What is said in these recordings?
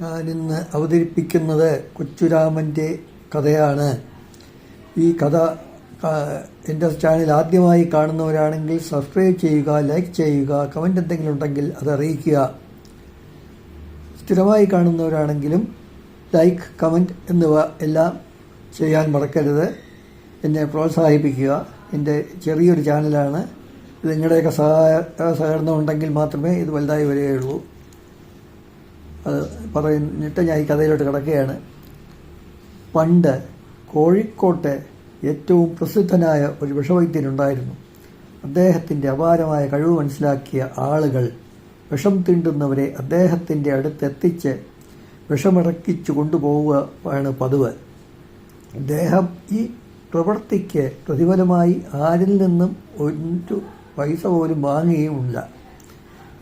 ഞാനിന്ന് അവതരിപ്പിക്കുന്നത് കൊച്ചുരാമന്റെ കഥയാണ്. ഈ കഥ എന്റെ ചാനൽ ആദ്യമായി കാണുന്നവരാണെങ്കിൽ സബ്സ്ക്രൈബ് ചെയ്യുക ലൈക്ക് ചെയ്യുക കമന്റ് എന്തെങ്കിലും ഉണ്ടെങ്കിൽ അത് അറിയിക്കുക. സ്ഥിരമായി കാണുന്നവരാണെങ്കിലും ലൈക്ക് കമന്റ് എന്നിവ എല്ലാം ചെയ്യാൻ മറക്കരുത്. എന്നെ പ്രോത്സാഹിപ്പിക്കുക. എന്റെ ചെറിയൊരു ചാനലാണ്. നിങ്ങളുടെയൊക്കെ സഹായ സഹകരണം ഉണ്ടെങ്കിൽ മാത്രമേ ഇത് വലുതായി വരികയുള്ളൂ. അത് പറഞ്ഞിട്ട് ഞാൻ ഈ കഥയിലോട്ട് കിടക്കുകയാണ്. പണ്ട് കോഴിക്കോട്ടെ ഏറ്റവും പ്രസിദ്ധനായ ഒരു വിഷവൈദ്യനുണ്ടായിരുന്നു. അദ്ദേഹത്തിന്റെ അപാരമായ കഴിവ് മനസ്സിലാക്കിയ ആളുകൾ വിഷം തീണ്ടുന്നവരെ അദ്ദേഹത്തിന്റെ അടുത്തെത്തിച്ച് വിഷമിറക്കിച്ചു കൊണ്ടുപോവുകയാണ് പതിവ്. അദ്ദേഹം ഈ പ്രവൃത്തിക്ക് പ്രതിഫലമായി ആരിൽ നിന്നും ഒരു പൈസ പോലും വാങ്ങുകയുമില്ല.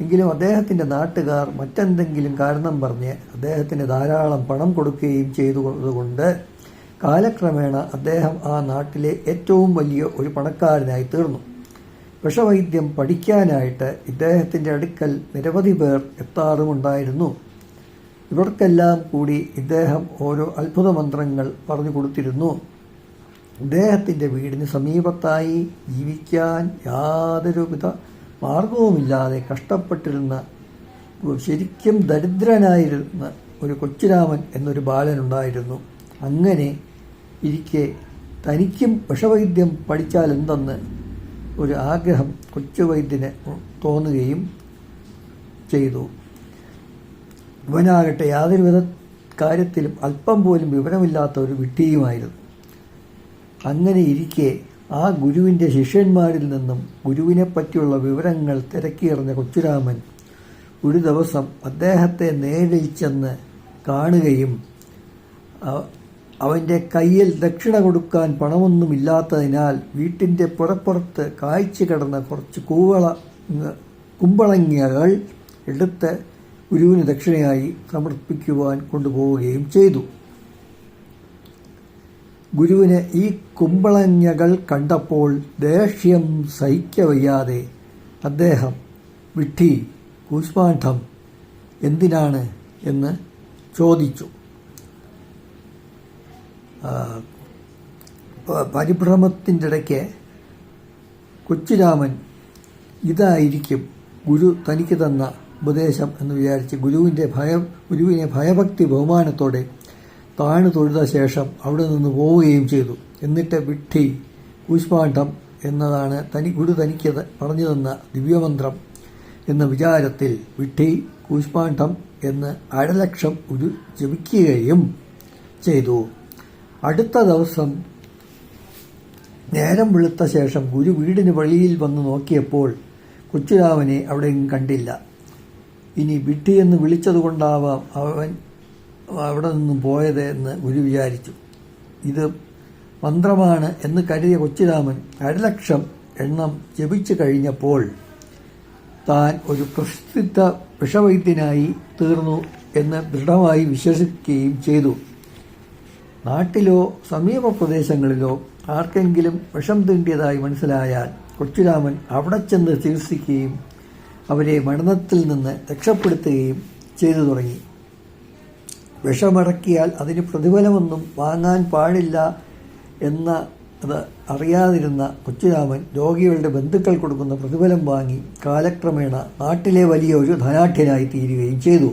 എങ്കിലും അദ്ദേഹത്തിന്റെ നാട്ടുകാർ മറ്റെന്തെങ്കിലും കാരണം പറഞ്ഞ് അദ്ദേഹത്തിന് ധാരാളം പണം കൊടുക്കുകയും ചെയ്തുകൊണ്ട് കാലക്രമേണ അദ്ദേഹം ആ നാട്ടിലെ ഏറ്റവും വലിയ ഒരു പണക്കാരനായി തീർന്നു. വിഷവൈദ്യം പഠിക്കാനായിട്ട് ഇദ്ദേഹത്തിന്റെ അടുക്കൽ നിരവധി പേർ എത്താറുമുണ്ടായിരുന്നു. ഇവർക്കെല്ലാം കൂടി ഇദ്ദേഹം ഓരോ അത്ഭുത മന്ത്രങ്ങൾ പറഞ്ഞു കൊടുത്തിരുന്നു. ഇദ്ദേഹത്തിന്റെ വീടിന് സമീപത്തായി ജീവിക്കാൻ യാതൊരുവിധ മാർഗവുമില്ലാതെ കഷ്ടപ്പെട്ടിരുന്ന ശരിക്കും ദരിദ്രനായിരുന്ന ഒരു കൊച്ചുരാമൻ എന്നൊരു ബാലനുണ്ടായിരുന്നു. അങ്ങനെ ഇരിക്കെ തനിക്കും വിഷവൈദ്യം പഠിച്ചാൽ എന്തെന്ന് ഒരു ആഗ്രഹം കൊച്ചുവൈദ്യന് തോന്നുകയും ചെയ്തു. ഇവനാകട്ടെ യാതൊരു വിധ കാര്യത്തിലും അല്പം പോലും വിവരമില്ലാത്ത ഒരു വിട്ടിയുമായിരുന്നു അങ്ങനെ ഇരിക്കെ ആ ഗുരുവിന്റെ ശിഷ്യന്മാരിൽ നിന്നും ഗുരുവിനെപ്പറ്റിയുള്ള വിവരങ്ങൾ തിരക്കിയറിഞ്ഞ കൊച്ചുരാമൻ ഒരു ദിവസം അദ്ദേഹത്തെ നേരിൽ ചെന്ന് കാണുകയും അവന്റെ കയ്യിൽ ദക്ഷിണ കൊടുക്കാൻ പണമൊന്നുമില്ലാത്തതിനാൽ വീട്ടിന്റെ പുറപ്പുറത്ത് കായ്ച്ചു കിടന്ന കുറച്ച് കൂവള കുമ്പളങ്ങിയകൾ എടുത്ത് ഗുരുവിന് ദക്ഷിണയായി സമർപ്പിക്കുവാൻ കൊണ്ടുപോവുകയും ചെയ്തു. ഗുരുവിന് ഈ കുമ്പളങ്ങകൾ കണ്ടപ്പോൾ ദേഷ്യം സഹിക്കവയ്യാതെ അദ്ദേഹം വിട്ടി കൂഷ്മാണ്ഡം എന്തിനാണ്? എന്ന് ചോദിച്ചു. പരിഭ്രമത്തിന്റെ ഇടയ്ക്ക് കൊച്ചുരാമൻ ഇതായിരിക്കും ഗുരു തനിക്ക് തന്ന ഉപദേശം എന്ന് വിചാരിച്ച് ഗുരുവിന്റെ ഭയം ഗുരുവിനെ ഭയഭക്തി ബഹുമാനത്തോടെ താണു തൊഴുത ശേഷം അവിടെ നിന്ന് പോവുകയും ചെയ്തു. എന്നിട്ട് വിട്ടി കൂഷ്മാണ്ഡം എന്നതാണ് തനി ഗുരു തനിക്ക് പറഞ്ഞു തന്ന ദിവ്യമന്ത്രം എന്ന വിചാരത്തിൽ വിട്ടി കൂഷ്മാണ്ഡം എന്ന് അരലക്ഷം ഗുരു ജപിക്കുകയും ചെയ്തു. അടുത്ത ദിവസം നേരം വെളുത്ത ശേഷം ഗുരു വീടിന് വെളിയിൽ വന്ന് നോക്കിയപ്പോൾ കൊച്ചുരാമനെ അവിടെയും കണ്ടില്ല. ഇനി വിട്ടി എന്ന് വിളിച്ചതുകൊണ്ടാവാം അവൻ അവിടെ നിന്നും പോയത് എന്ന് ഗുരു വിചാരിച്ചു. ഇത് മന്ത്രമാണ് എന്ന് കരുതിയ കൊച്ചിരാമൻ അരലക്ഷം എണ്ണം ജപിച്ചു കഴിഞ്ഞപ്പോൾ താൻ ഒരു പ്രസിദ്ധ വിഷവൈദ്യനായി തീർന്നു എന്ന് ദൃഢമായി വിശ്വസിക്കുകയും ചെയ്തു. നാട്ടിലോ സമീപ പ്രദേശങ്ങളിലോ ആർക്കെങ്കിലും വിഷം തീണ്ടിയതായി മനസ്സിലായാൽ കൊച്ചുരാമൻ അവിടെ ചെന്ന് ചികിത്സിക്കുകയും അവരെ മരണത്തിൽ നിന്ന് രക്ഷപ്പെടുത്തുകയും ചെയ്തു തുടങ്ങി. വിഷമിറക്കിയാൽ അതിന് പ്രതിഫലമൊന്നും വാങ്ങാൻ പാടില്ല എന്ന അത് അറിയാതിരുന്ന കൊച്ചുരാമൻ രോഗികളുടെ ബന്ധുക്കൾ കൊടുക്കുന്ന പ്രതിഫലം വാങ്ങി കാലക്രമേണ നാട്ടിലെ വലിയ ഒരു ധനാഠ്യനായി തീരുകയും ചെയ്തു.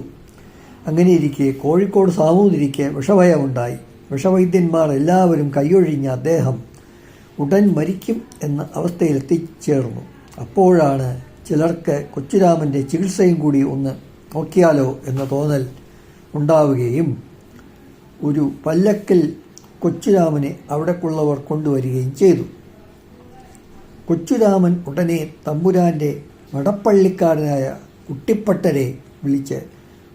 അങ്ങനെയിരിക്കെ കോഴിക്കോട് സാമൂതിരിക്ക് വിഷഭയമുണ്ടായി വിഷവൈദ്യന്മാർ എല്ലാവരും കൈയൊഴിഞ്ഞ അദ്ദേഹം ഉടൻ മരിക്കും എന്ന അവസ്ഥയിൽ എത്തിച്ചേർന്നു. അപ്പോഴാണ് ചിലർക്ക് കൊച്ചുരാമന്റെ ചികിത്സയും കൂടി ഒന്ന് നോക്കിയാലോ എന്ന തോന്നൽ ഉണ്ടാവുകയും ഒരു പല്ലക്കിൽ കൊച്ചുരാമനെ അവിടേക്കുള്ളവർ കൊണ്ടുവരികയും ചെയ്തു. കൊച്ചുരാമൻ ഉടനെ തമ്പുരാന്റെ വടപ്പള്ളിക്കാരനായ കുട്ടിപ്പട്ടരെ വിളിച്ച്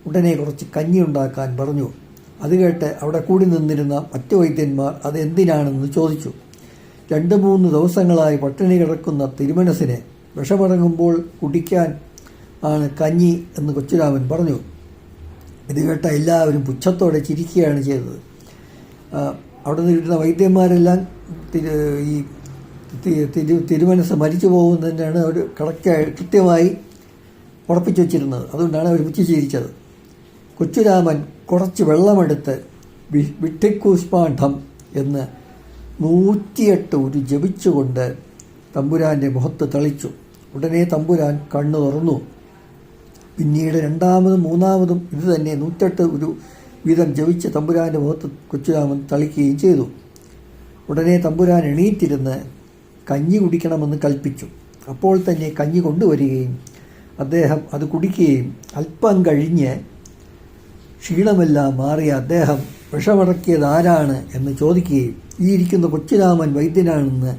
ഉടനെ കുറച്ച് കഞ്ഞി ഉണ്ടാക്കാൻ പറഞ്ഞു. അത് കേട്ട് അവിടെ കൂടി നിന്നിരുന്ന മറ്റു വൈദ്യന്മാർ അതെന്തിനാണെന്ന് ചോദിച്ചു. രണ്ട് മൂന്ന് ദിവസങ്ങളായി പട്ടിണി കിടക്കുന്ന തിരുമനസിനെ വിഷമടങ്ങുമ്പോൾ കുടിക്കാൻ ആണ് കഞ്ഞി എന്ന് കൊച്ചുരാമൻ പറഞ്ഞു. ഇത് കേട്ട എല്ലാവരും പുച്ഛത്തോടെ ചിരിക്കുകയാണ് ചെയ്തത്. അവിടെ നിന്ന് കിട്ടുന്ന വൈദ്യന്മാരെല്ലാം ഈ തിരു തിരുമനസ് മരിച്ചു പോകുന്നതിനാണ് അവർ കറക്റ്റായി കൃത്യമായി ഉറപ്പിച്ചു വച്ചിരുന്നത്. അതുകൊണ്ടാണ് അവർ പുച്ഛിച്ചിരിച്ചത് കൊച്ചുരാമൻ കുറച്ച് വെള്ളമെടുത്ത് വി- വിട്ടിക്കൂഷ്പാഠം എന്ന് നൂറ്റിയെട്ട് ഒരു ജപിച്ചുകൊണ്ട് തമ്പുരാന്റെ മുഖത്ത് തളിച്ചു. ഉടനെ തമ്പുരാൻ കണ്ണു തുറന്നു പിന്നീട് രണ്ടാമതും മൂന്നാമതും ഇത് തന്നെ നൂറ്റെട്ട് ഒരു വീതം ജവിച്ച തമ്പുരാന്റെ മുഖത്ത് കൊച്ചുരാമൻ തളിക്കുകയും ചെയ്തു. ഉടനെ തമ്പുരാൻ എണീറ്റിരുന്ന് കഞ്ഞി കുടിക്കണമെന്ന് കൽപ്പിച്ചു. അപ്പോൾ തന്നെ കഞ്ഞി കൊണ്ടുവരികയും അദ്ദേഹം അത് കുടിക്കുകയും അല്പം കഴിഞ്ഞ് ക്ഷീണമെല്ലാം മാറിയ അദ്ദേഹം വിഷമടക്കിയത് ആരാണ് എന്ന് ചോദിക്കുകയും ഈ ഇരിക്കുന്ന കൊച്ചുരാമൻ വൈദ്യനാണെന്ന്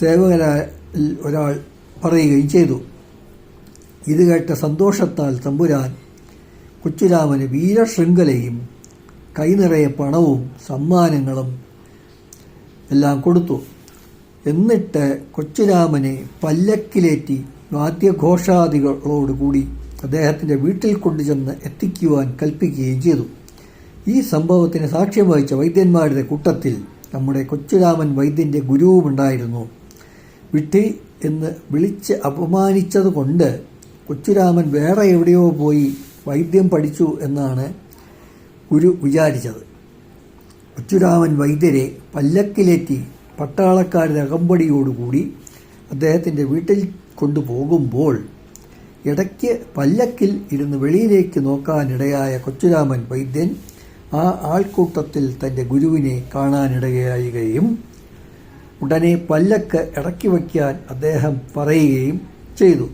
സേവകരാൽ ഒരാൾ പറയുകയും ചെയ്തു. ഇത് കേട്ട സന്തോഷത്താൽ തമ്പുരാൻ കൊച്ചുരാമന് വീരശൃംഖലയും കൈനിറയെ പണവും സമ്മാനങ്ങളും എല്ലാം കൊടുത്തു. എന്നിട്ട് കൊച്ചുരാമനെ പല്ലക്കിലേറ്റി വാദ്യഘോഷാദികളോടുകൂടി അദ്ദേഹത്തിന്റെ വീട്ടിൽ കൊണ്ടുചെന്ന് എത്തിക്കുവാൻ കൽപ്പിക്കുകയും ചെയ്തു. ഈ സംഭവത്തിന് സാക്ഷ്യം വഹിച്ച വൈദ്യന്മാരുടെ കൂട്ടത്തിൽ നമ്മുടെ കൊച്ചുരാമൻ വൈദ്യന്റെ ഗുരുവുമുണ്ടായിരുന്നു. വിട്ടി എന്ന് വിളിച്ച് അപമാനിച്ചതുകൊണ്ട് കൊച്ചുരാമൻ വേറെ എവിടെയോ പോയി വൈദ്യം പഠിച്ചു എന്നാണ് ഗുരു വിചാരിച്ചത്. കൊച്ചുരാമൻ വൈദ്യരെ പല്ലക്കിലേറ്റി പട്ടാളക്കാരുടെ അകമ്പടിയോടുകൂടി അദ്ദേഹത്തിന്റെ വീട്ടിൽ കൊണ്ടുപോകുമ്പോൾ ഇടയ്ക്ക് പല്ലക്കിൽ ഇരുന്ന് വെളിയിലേക്ക് നോക്കാനിടയായ കൊച്ചുരാമൻ വൈദ്യൻ ആ ആൾക്കൂട്ടത്തിൽ തന്റെ ഗുരുവിനെ കാണാനിടയായുകയും ഉടനെ പല്ലക്ക് ഇടക്കി വയ്ക്കാൻ അദ്ദേഹം പറയുകയും ചെയ്തു.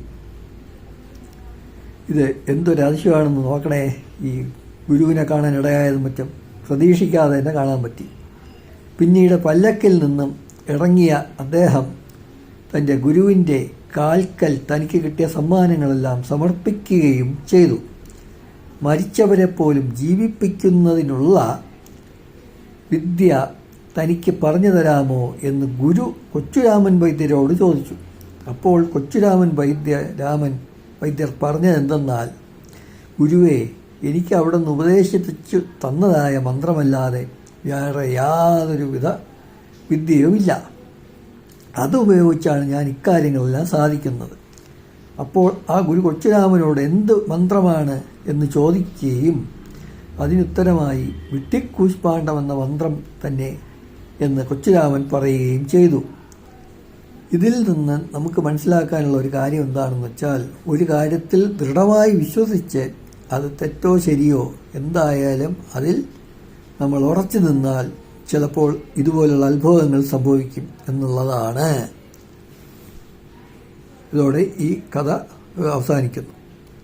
ഇത് എന്തൊരു അതിശയമാണെന്ന് നോക്കണേ. ഈ ഗുരുവിനെ കാണാൻ ഇടയായതും മറ്റും പ്രതീക്ഷിക്കാതെ തന്നെ കാണാൻ പറ്റി. പിന്നീട് പല്ലക്കിൽ നിന്നും ഇറങ്ങിയ അദ്ദേഹം തന്റെ ഗുരുവിന്റെ കാൽക്കൽ തനിക്ക് കിട്ടിയ സമ്മാനങ്ങളെല്ലാം സമർപ്പിക്കുകയും ചെയ്തു. മരിച്ചവരെ പോലും ജീവിപ്പിക്കുന്നതിനുള്ള വിദ്യ തനിക്ക് പറഞ്ഞു തരാമോ എന്ന് ഗുരു കൊച്ചുരാമൻ വൈദ്യരോട് ചോദിച്ചു. അപ്പോൾ കൊച്ചുരാമൻ വൈദ്യ രാമൻ വൈദ്യർ പറഞ്ഞത് എന്തെന്നാൽ ഗുരുവേ എനിക്ക് അവിടെ നിന്ന് ഉപദേശിപ്പിച്ചു തന്നതായ മന്ത്രമല്ലാതെ വേറെ യാതൊരുവിധ വിദ്യയുമില്ല. അതുപയോഗിച്ചാണ് ഞാൻ ഇക്കാര്യങ്ങളെല്ലാം സാധിക്കുന്നത്. അപ്പോൾ ആ ഗുരു കൊച്ചുരാമനോട് എന്ത് മന്ത്രമാണ് എന്ന് ചോദിക്കുകയും അതിനുത്തരമായി വിട്ടിക്കൂഷ്പാണ്ഡം എന്ന മന്ത്രം തന്നെ എന്ന് കൊച്ചുരാമൻ പറയുകയും ചെയ്തു. ഇതിൽ നിന്ന് നമുക്ക് മനസ്സിലാക്കാനുള്ള ഒരു കാര്യം എന്താണെന്ന് വെച്ചാൽ ഒരു കാര്യത്തിൽ ദൃഢമായി വിശ്വസിച്ച് അത് തെറ്റോ ശരിയോ എന്തായാലും അതിൽ നമ്മൾ ഉറച്ചു നിന്നാൽ ചിലപ്പോൾ ഇതുപോലുള്ള അത്ഭുതങ്ങൾ സംഭവിക്കും എന്നുള്ളതാണ്. ഇതോടെ ഈ കഥ അവസാനിക്കുന്നു.